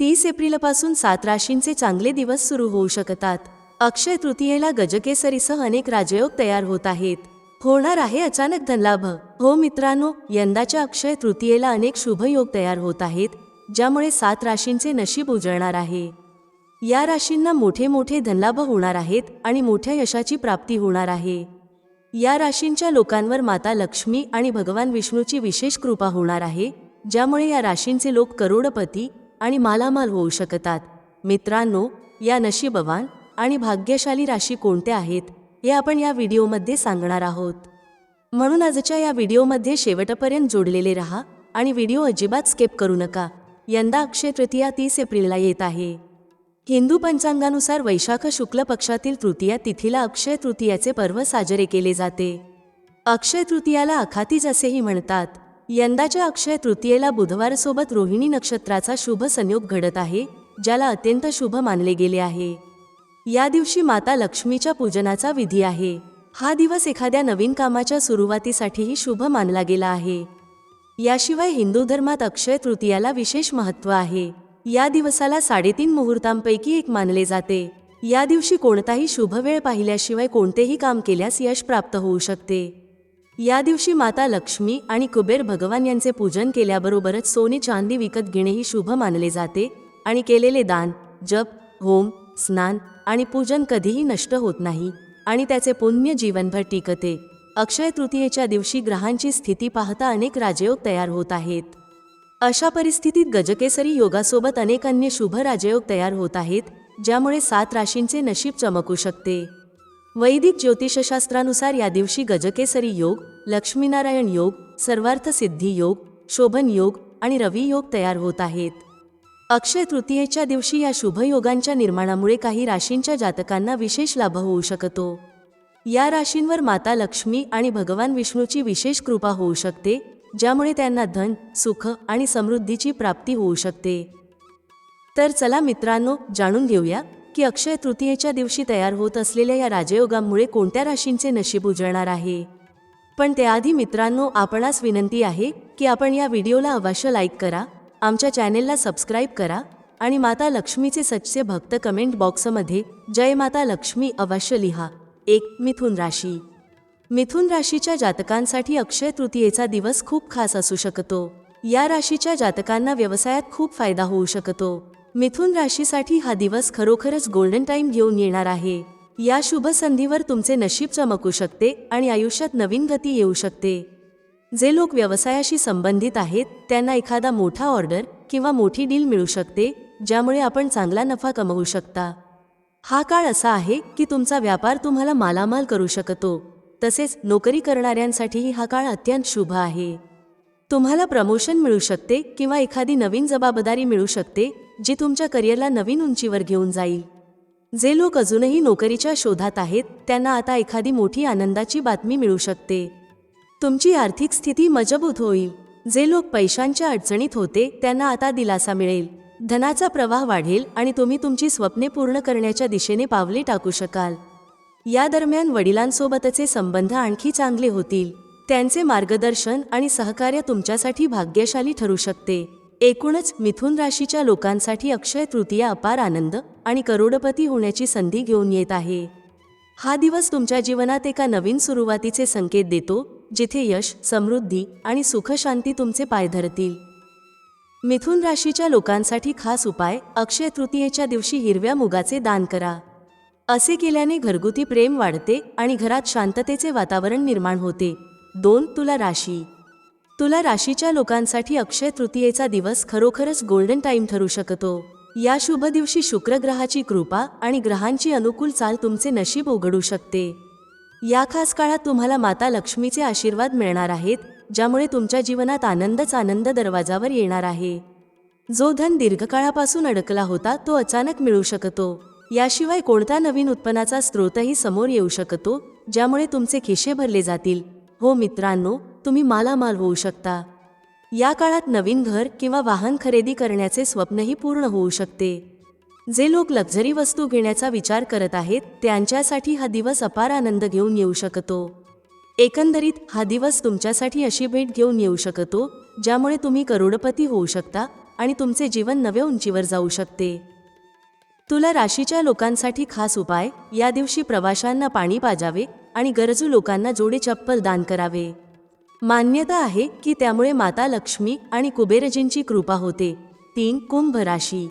तीस एप्रिलपासून सात राशींचे चांगले दिवस सुरू होऊ शकतात. अक्षय तृतीयेला गजकेसरीसह अनेक राजयोग तयार होत आहेत. होणार आहे अचानक धनलाभ. हो मित्रांनो यंदाच्या अक्षय तृतीयेला अनेक शुभयोग तयार होत आहेत ज्यामुळे सात राशींचे नशीब उजळणार आहे. या राशींना मोठे मोठे धनलाभ होणार आहेत आणि मोठ्या यशाची प्राप्ती होणार आहे. या राशींच्या लोकांवर माता लक्ष्मी आणि भगवान विष्णूची विशेष कृपा होणार आहे ज्यामुळे या राशींचे लोक करोडपती आणि मालामाल होऊ शकतात. मित्रांनो या नशीबवान आणि भाग्यशाली राशी कोणत्या आहेत हे आपण या व्हिडिओमध्ये सांगणार आहोत. म्हणून आजच्या या व्हिडिओमध्ये शेवटपर्यंत जोडलेले रहा आणि व्हिडिओ अजिबात स्किप करू नका. यंदा अक्षय तृतीया तीस एप्रिलला येत आहे. हिंदू पंचांगानुसार वैशाख शुक्ल पक्षातील तृतीया तिथीला अक्षय तृतीयाचे पर्व साजरे केले जाते. अक्षय तृतीयाला अखातीज असेही म्हणतात. यंदाच्या अक्षय तृतीयेला बुधवारसोबत रोहिणी नक्षत्राचा शुभ संयोग घडत आहे ज्याला अत्यंत शुभ मानले गेले आहे. या दिवशी माता लक्ष्मीच्या पूजनाचा विधी आहे. हा दिवस एखाद्या नवीन कामाच्या सुरुवातीसाठीही शुभ मानला गेला आहे. याशिवाय हिंदू धर्मात अक्षय तृतीयाला विशेष महत्त्व आहे. या दिवसाला साडेतीन मुहूर्तांपैकी एक मानले जाते. या दिवशी कोणताही शुभ वेळ पाहिल्याशिवाय कोणतेही काम केल्यास यश प्राप्त होऊ शकते. या दिवशी माता लक्ष्मी आणि कुबेर भगवान यांचे पूजन केल्याबरोबरच सोने चांदी विकत घेणेही शुभ मानले जाते आणि केलेले दान जप होम स्नान आणि पूजन कधीही नष्ट होत नाही आणि त्याचे पुण्य जीवनभर टिकते. अक्षय तृतीयेच्या दिवशी ग्रहांची स्थिती पाहता अनेक राजयोग तयार होत आहेत. अशा परिस्थितीत गजकेसरी योगासोबत अनेक अन्य शुभ राजयोग तयार होत आहेत ज्यामुळे सात राशींचे नशीब चमकू शकते. वैदिक ज्योतिषशास्त्रानुसार या दिवशी गजकेसरी योग लक्ष्मीनारायण योग सर्वार्थ सिद्धी योग शोभन योग आणि रवी योग तयार होत आहेत. अक्षय तृतीयेच्या दिवशी या शुभयोगांच्या निर्माणामुळे काही राशींच्या जातकांना विशेष लाभ होऊ शकतो. या राशींवर माता लक्ष्मी आणि भगवान विष्णूची विशेष कृपा होऊ शकते ज्यामुळे त्यांना धन सुख आणि समृद्धीची प्राप्ती होऊ शकते. तर चला मित्रांनो जाणून घेऊया की अक्षय तृतीयेच्या दिवशी तयार होत असलेल्या या राजयोगामुळे कोणत्या राशींचे नशीब उजळणार आहे? पण त्याआधी मित्रांनो आपणास विनंती आहे की आपण या व्हिडिओला अवश्य लाईक करा आमच्या चॅनेलला सबस्क्राईब करा आणि माता लक्ष्मीचे सच्चे भक्त कमेंट बॉक्समध्ये जय माता लक्ष्मी अवश्य लिहा. एक मिथुन राशी. मिथुन राशीच्या जातकांसाठी अक्षय तृतीयेचा दिवस खूप खास असू शकतो. या राशीच्या जातकांना व्यवसायात खूप फायदा होऊ शकतो. मिथुन राशीसाठी हा दिवस खरोखरच गोल्डन टाइम घेऊन येणार आहे. या शुभ संधीवर तुमचे नशीब चमकू शकते आणि आयुष्यात नवीन गती येऊ शकते. जे लोक व्यवसायाशी संबंधित आहेत त्यांना एखादा मोठा ऑर्डर किंवा मोठी डील मिळू शकते ज्यामुळे आपण चांगला नफा कमवू शकता. हा काळ असा आहे की तुमचा व्यापार तुम्हाला मालामाल करू शकतो. तसेच नोकरी करणाऱ्यांसाठीही हा काळ अत्यंत शुभ आहे. तुम्हाला प्रमोशन मिळू शकते किंवा एखादी नवीन जबाबदारी मिळू शकते जी तुमच्या करिअरला नवीन उंचीवर घेऊन जाईल. जे लोक अजूनही नोकरीच्या शोधात आहेत त्यांना आता एखादी मोठी आनंदाची बातमी मिळू शकते. तुमची आर्थिक स्थिती मजबूत होईल. जे लोक पैशांच्या अडचणीत होते त्यांना आता दिलासा मिळेल. धनाचा प्रवाह वाढेल आणि तुम्ही तुमची स्वप्ने पूर्ण करण्याच्या दिशेने पावले टाकू शकाल. या दरम्यान वडिलांसोबतचे संबंध आणखी चांगले होतील. त्यांचे मार्गदर्शन आणि सहकार्य तुमच्यासाठी भाग्यशाली ठरू शकते. एकूणच मिथुन राशीच्या लोकांसाठी अक्षय तृतीया अपार आनंद आणि करोडपती होण्याची संधी घेऊन येत आहे. हा दिवस तुमच्या जीवनात एका नवीन सुरुवातीचे संकेत देतो जिथे यश समृद्धी आणि सुखशांती तुमचे पाय धरतील. मिथुन राशीच्या लोकांसाठी खास उपाय अक्षय तृतीयेच्या दिवशी हिरव्या मुगाचे दान करा. असे केल्याने घरगुती प्रेम वाढते आणि घरात शांततेचे वातावरण निर्माण होते. दोन तुला राशी. तुला राशीच्या लोकांसाठी अक्षय तृतीयेचा दिवस खरोखरच गोल्डन टाईम ठरू शकतो. या शुभ दिवशी शुक्रग्रहाची कृपा आणि ग्रहांची अनुकूल चाल तुमचे नशीब उघडू शकते. या खास काळात तुम्हाला माता लक्ष्मीचे आशीर्वाद मिळणार आहेत ज्यामुळे तुमच्या जीवनात आनंदच आनंद दरवाजावर येणार आहे. जो धन दीर्घकाळापासून अडकला होता तो अचानक मिळू शकतो. याशिवाय कोणता नवीन उत्पन्नाचा स्रोतही समोर येऊ शकतो ज्यामुळे तुमचे खिशे भरले जातील. हो मित्रांनो तुम्ही मालामाल होऊ शकता. या काळात नवीन घर किंवा वाहन खरेदी करण्याचे स्वप्नही पूर्ण होऊ शकते. जे लोक लक्झरी वस्तू घेण्याचा विचार करत आहेत त्यांच्यासाठी हा दिवस अपार आनंद घेऊन येऊ शकतो. एकंदरीत हा दिवस तुमच्यासाठी अशी भेट घेऊन येऊ शकतो ज्यामुळे तुम्ही करोडपती होऊ शकता आणि तुमचे जीवन नव्या उंचीवर जाऊ शकते. तुला राशीच्या लोकांसाठी खास उपाय या दिवशी प्रवाशांना पाणी पाजावे आणि गरजू लोकांना जोडे चप्पल दान करावे. मान्यता आहे की त्यामुळे माता लक्ष्मी आणि कुबेरजींची कृपा होते. तीन कुंभ राशी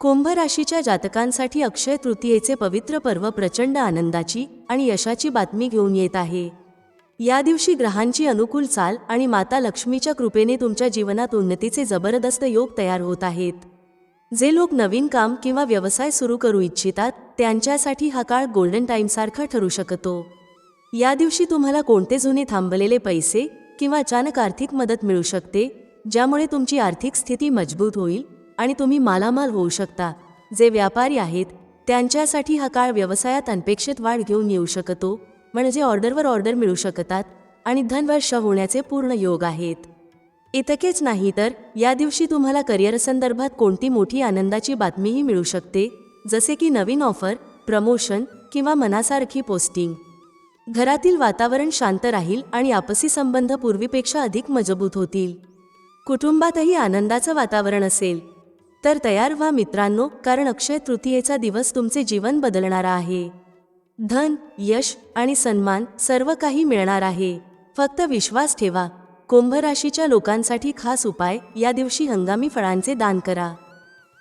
कुंभ राशीच्या जातकांसाठी अक्षय तृतीयेचे पवित्र पर्व प्रचंड आनंदाची आणि यशाची बातमी घेऊन येत आहे. या दिवशी ग्रहांची अनुकूल चाल आणि माता लक्ष्मीच्या कृपेने तुमच्या जीवनात उन्नतीचे जबरदस्त योग तयार होत आहेत. जे लोक नवीन काम किंवा व्यवसाय सुरू करू इच्छितात त्यांच्यासाठी हा काळ गोल्डन टाईमसारखा ठरू शकतो. या दिवशी तुम्हाला कोणते जुने थांबलेले पैसे किंवा अचानक आर्थिक मदत मिळू शकते ज्यामुळे तुमची आर्थिक स्थिती मजबूत होईल आणि तुम्ही मालामाल होऊ शकता. जे व्यापारी आहेत त्यांच्यासाठी हा काळ व्यवसायात अनपेक्षित वाढ घेऊन येऊ शकतो म्हणजे ऑर्डरवर ऑर्डर मिळू शकतात आणि धनवर्ष होण्याचे पूर्ण योग आहेत. इतकेच नाही तर या दिवशी तुम्हाला करिअर संदर्भात कोणती मोठी आनंदाची बातमीही मिळू शकते जसे की नवीन ऑफर प्रमोशन किंवा मनासारखी पोस्टिंग. घरातील वातावरण शांत राहील आणि आपसी संबंध पूर्वीपेक्षा अधिक मजबूत होतील. कुटुंबातही आनंदाचं वातावरण असेल. तर तयार व्हा मित्रांनो कारण अक्षय तृतीयेचा दिवस तुमचे जीवन बदलणारा आहे. धन यश आणि सन्मान सर्व काही मिळणार आहे. फक्त विश्वास ठेवा. कुंभ राशीच्या लोकांसाठी खास उपाय या दिवशी हंगामी फळांचे दान करा.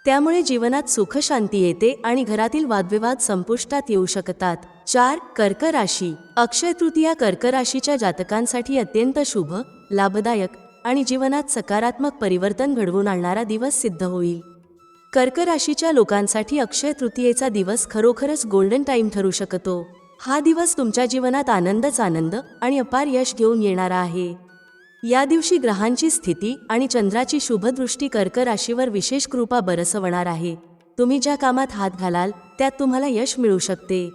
त्यामुळे जीवनात सुखशांती येते आणि घरातील वादविवाद संपुष्टात येऊ शकतात. चार कर्क राशी अक्षय तृतीया कर्क राशीच्या जातकांसाठी अत्यंत शुभ लाभदायक आणि जीवनात सकारात्मक परिवर्तन घडवून आणणारा दिवस सिद्ध होईल. कर्क राशीच्या लोकांसाठी अक्षय तृतीयेचा दिवस खरोखरच गोल्डन टाईम ठरू शकतो. हा दिवस तुमच्या जीवनात आनंदच आनंद आणि अपार यश घेऊन येणारा आहे. या दिवशी ग्रहांची स्थिती आणि चंद्राची शुभदृष्टी कर्क राशीवर विशेष कृपा बरसवणार आहे. तुम्ही ज्या कामात हात घालाल त्यात तुम्हाला यश मिळू शकते.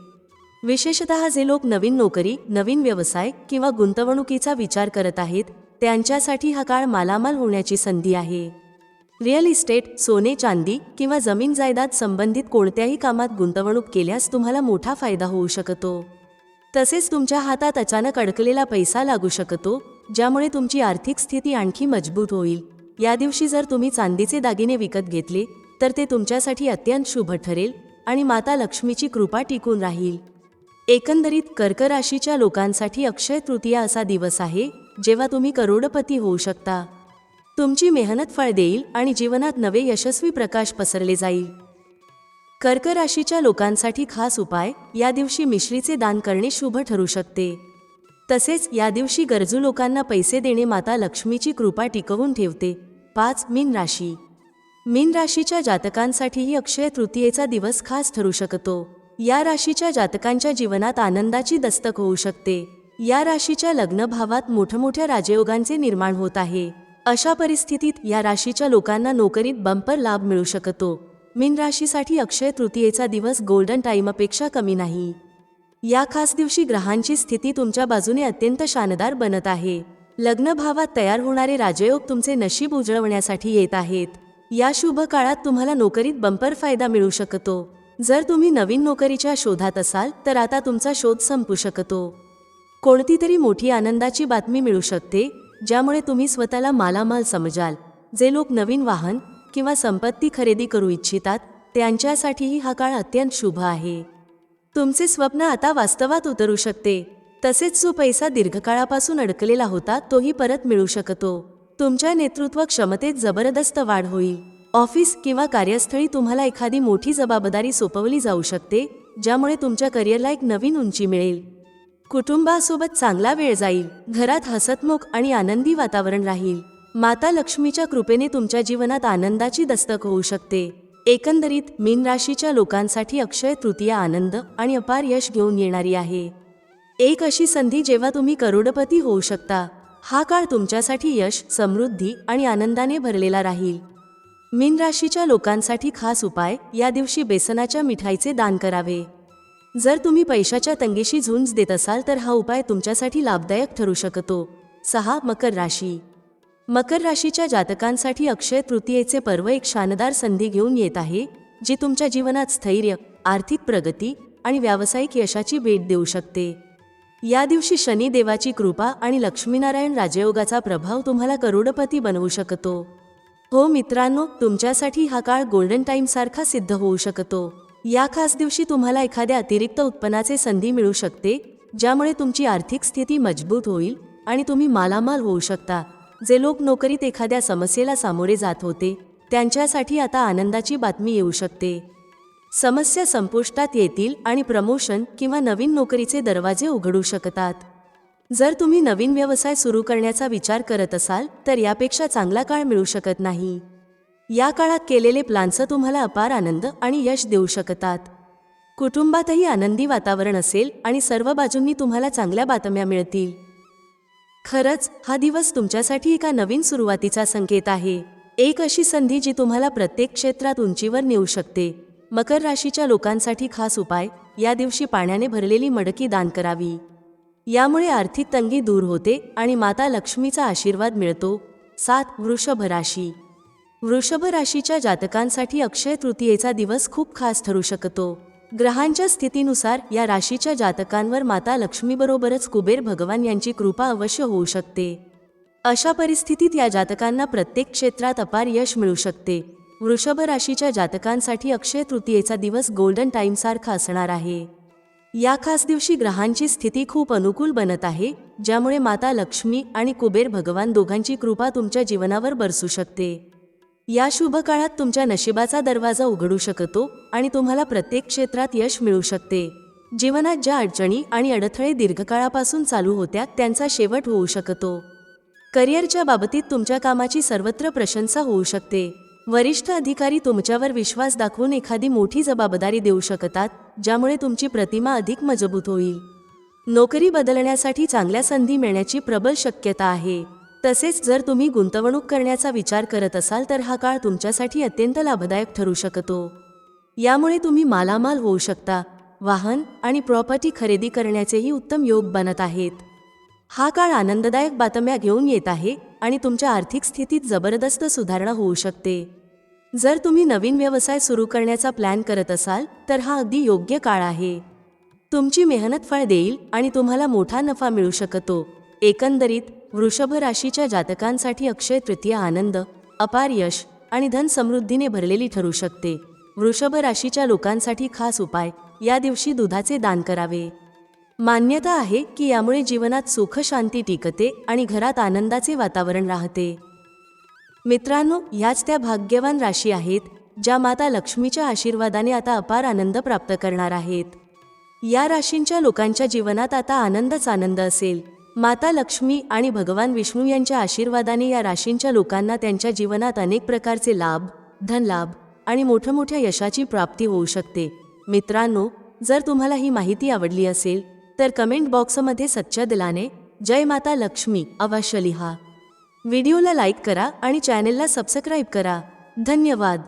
विशेषतः जे लोक नवीन नोकरी नवीन व्यवसाय किंवा गुंतवणुकीचा विचार करत आहेत त्यांच्यासाठी हा काळ मालामाल होण्याची संधी आहे. रिअल इस्टेट सोने चांदी किंवा जमीन जायदाद संबंधित कोणत्याही कामात गुंतवणूक केल्यास तुम्हाला मोठा फायदा होऊ शकतो. तसेच तुमच्या हातात अचानक अडकलेला पैसा लागू शकतो ज्यामुळे तुमची आर्थिक स्थिती आणखी मजबूत होईल. या दिवशी जर तुम्ही चांदीचे दागिने विकत घेतले तर ते तुमच्यासाठी अत्यंत शुभ ठरेल आणि माता लक्ष्मीची कृपा टिकून राहील. एकंदरीत कर्क राशीच्या लोकांसाठी अक्षय तृतीया असा दिवस आहे जेव्हा तुम्ही करोडपती होऊ शकता. तुमची मेहनत फळ देईल आणि जीवनात नवे यशस्वी प्रकाश पसरले जाईल. कर्क राशीच्या लोकांसाठी खास उपाय या दिवशी मिश्रीचे दान करणे शुभ ठरू शकते. तसेच या दिवशी गरजू लोकांना पैसे देणे माता लक्ष्मीची कृपा टिकवून ठेवते. पाच मीन राशी. मीन राशीच्या जातकांसाठीही अक्षय तृतीयेचा दिवस खास ठरू शकतो. या राशीच्या जातकांच्या जीवनात आनंदाची दस्तक होऊ शकते. या राशीच्या लग्नभावात मोठमोठ्या राजयोगांचे निर्माण होत आहे. अशा परिस्थितीत या राशीच्या लोकांना नोकरीत बंपर लाभ मिळू शकतो. मीन राशीसाठी अक्षय तृतीयेचा दिवस गोल्डन टाईमपेक्षा कमी नाही. या खास दिवशी ग्रहांची स्थिती तुमच्या बाजूने अत्यंत शानदार बनत आहे. लग्नभावात तयार होणारे राजयोग तुमचे नशीब उजळवण्यासाठी येत आहेत. या शुभ काळात तुम्हाला नोकरीत बंपर फायदा मिळू शकतो. जर तुम्ही नवीन नोकरीच्या शोधात असाल तर आता तुमचा शोध संपू शकतो. कोणती तरी मोठी आनंदाची बातमी मिळू शकते ज्यामुळे तुम्ही स्वतःला मालामाल समजाल. जे लोक नवीन वाहन किंवा संपत्ती खरेदी करू इच्छितात त्यांच्यासाठीही हा काळ अत्यंत शुभ आहे. तुमचे स्वप्न आता वास्तवात उतरू शकते. तसेच जो पैसा दीर्घकाळापासून अडकलेला होता तोही परत मिळू शकतो. तुमच्या नेतृत्व क्षमतेत जबरदस्त वाढ होईल. ऑफिस किंवा कार्यस्थळी तुम्हाला एखादी मोठी जबाबदारी सोपवली जाऊ शकते ज्यामुळे तुमच्या करिअरला एक नवीन उंची मिळेल. कुटुंबासोबत चांगला वेळ जाईल घरात हसतमुख आणि आनंदी वातावरण राहील. माता लक्ष्मीच्या कृपेने तुमच्या जीवनात आनंदाची दस्तक होऊ शकते. एकंदरीत मीन राशीच्या लोकांसाठी अक्षय तृतीया आनंद आणि अपार यश घेऊन येणारी आहे. एक अशी संधी जेव्हा तुम्ही करोडपती होऊ शकता हा काळ तुमच्यासाठी यश समृद्धी आणि आनंदाने भरलेला राहील. मीन राशीच्या लोकांसाठी खास उपाय या दिवशी बेसनाच्या मिठाईचे दान करावे. जर तुम्ही पैशाच्या तंगेशी झुंज देत असाल तर हा उपाय तुमच्यासाठी लाभदायक ठरू शकतो. सहा मकर राशी. मकर राशीच्या जातकांसाठी अक्षय तृतीयेचे पर्व एक शानदार संधी घेऊन येत आहे जी तुमच्या जीवनात स्थैर्य आर्थिक प्रगती आणि व्यावसायिक यशाची भेट देऊ शकते. या दिवशी शनिदेवाची कृपा आणि लक्ष्मीनारायण राजयोगाचा प्रभाव तुम्हाला करोडपती बनवू शकतो. हो मित्रांनो तुमच्यासाठी हा काळ गोल्डन टाईमसारखा सिद्ध होऊ शकतो. या खास दिवशी तुम्हाला एखाद्या अतिरिक्त उत्पन्नाचे संधी मिळू शकते ज्यामुळे तुमची आर्थिक स्थिती मजबूत होईल आणि तुम्ही मालामाल होऊ शकता. जे लोक नोकरीत एखाद्या समस्येला सामोरे जात होते त्यांच्यासाठी आता आनंदाची बातमी येऊ शकते. समस्या संपुष्टात येतील आणि प्रमोशन किंवा नवीन नोकरीचे दरवाजे उघडू शकतात. जर तुम्ही नवीन व्यवसाय सुरू करण्याचा विचार करत असाल तर यापेक्षा चांगला काळ मिळू शकत नाही. या काळात केलेले प्लान्स तुम्हाला अपार आनंद आणि यश देऊ शकतात. कुटुंबातही आनंदी वातावरण असेल आणि सर्व बाजूंनी तुम्हाला चांगल्या बातम्या मिळतील. खरंच हा दिवस तुमच्यासाठी एका नवीन सुरुवातीचा संकेत आहे. एक अशी संधी जी तुम्हाला प्रत्येक क्षेत्रात उंचीवर नेऊ शकते. मकर राशीच्या लोकांसाठी खास उपाय या दिवशी पाण्याने भरलेली मडकी दान करावी. यामुळे आर्थिक तंगी दूर होते आणि माता लक्ष्मीचा आशीर्वाद मिळतो. सात वृषभ राशी. वृषभ राशीच्या जातकांसाठी अक्षय तृतीयेचा दिवस खूप खास ठरू शकतो. ग्रहांच्या स्थितीनुसार या राशीच्या जातकांवर माता लक्ष्मीबरोबरच कुबेर भगवान यांची कृपा अवश्य होऊ शकते. अशा परिस्थितीत या जातकांना प्रत्येक क्षेत्रात अपार यश मिळू शकते. वृषभ राशीच्या जातकांसाठी अक्षय तृतीयेचा दिवस गोल्डन टाईमसारखा असणार आहे. या खास दिवशी ग्रहांची स्थिती खूप अनुकूल बनत आहे ज्यामुळे माता लक्ष्मी आणि कुबेर भगवान दोघांची कृपा तुमच्या जीवनावर बरसू शकते. या शुभ काळात तुमच्या नशिबाचा दरवाजा उघडू शकतो आणि तुम्हाला प्रत्येक क्षेत्रात यश मिळू शकते. जीवनात ज्या अडचणी आणि अडथळे दीर्घकाळापासून चालू होत्या त्यांचा शेवट होऊ शकतो. करिअरच्या बाबतीत तुमच्या कामाची सर्वत्र प्रशंसा होऊ शकते. वरिष्ठ अधिकारी तुमच्यावर विश्वास दाखवून एखादी मोठी जबाबदारी देऊ शकतात ज्यामुळे तुमची प्रतिमा अधिक मजबूत होईल. नोकरी बदलण्यासाठी चांगल्या संधी मिळण्याची प्रबल शक्यता आहे. तसेच जर तुम्ही गुंतवणूक करण्याचा विचार करत असाल तर हा काळ तुमच्यासाठी अत्यंत लाभदायक ठरू शकतो. यामुळे तुम्ही मालामाल होऊ शकता वाहन आणि प्रॉपर्टी खरेदी करण्याचेही उत्तम योग बनत आहेत. हा काळ आनंददायक बातम्या घेऊन येत आहे आणि तुमच्या आर्थिक स्थितीत जबरदस्त सुधारणा होऊ शकते. जर तुम्ही नवीन व्यवसाय सुरू करण्याचा प्लॅन करत असाल तर हा अगदी योग्य काळ आहे. तुमची मेहनत फळ देईल आणि तुम्हाला मोठा नफा मिळू शकतो. एकंदरीत वृषभ राशीच्या जातकांसाठी अक्षय तृतीय आनंद अपार यश आणि धन समृद्धीने भरलेली ठरू शकते. वृषभ राशीच्या लोकांसाठी खास उपाय या दिवशी दुधाचे दान करावे. मान्यता आहे की यामुळे जीवनात सुख शांती टिकते आणि घरात आनंदाचे वातावरण राहते. मित्रांनो ह्याच त्या भाग्यवान राशी आहेत ज्या माता लक्ष्मीच्या आशीर्वादाने आता अपार आनंद प्राप्त करणार आहेत. या राशींच्या लोकांच्या जीवनात आता आनंदच आनंद असेल. माता लक्ष्मी आणि भगवान विष्णू यांच्या आशीर्वादाने या राशींच्या लोकांना त्यांच्या जीवनात अनेक प्रकारचे लाभ धनलाभ आणि मोठ्या मोठ्या यशाची प्राप्ती होऊ शकते. मित्रांनो जर तुम्हाला ही माहिती आवडली असेल तर कमेंट बॉक्समध्ये सच्च्या दिलाने जय माता लक्ष्मी अवश्य लिहा. व्हिडिओला लाईक करा आणि चॅनेलला सबस्क्राईब करा. धन्यवाद.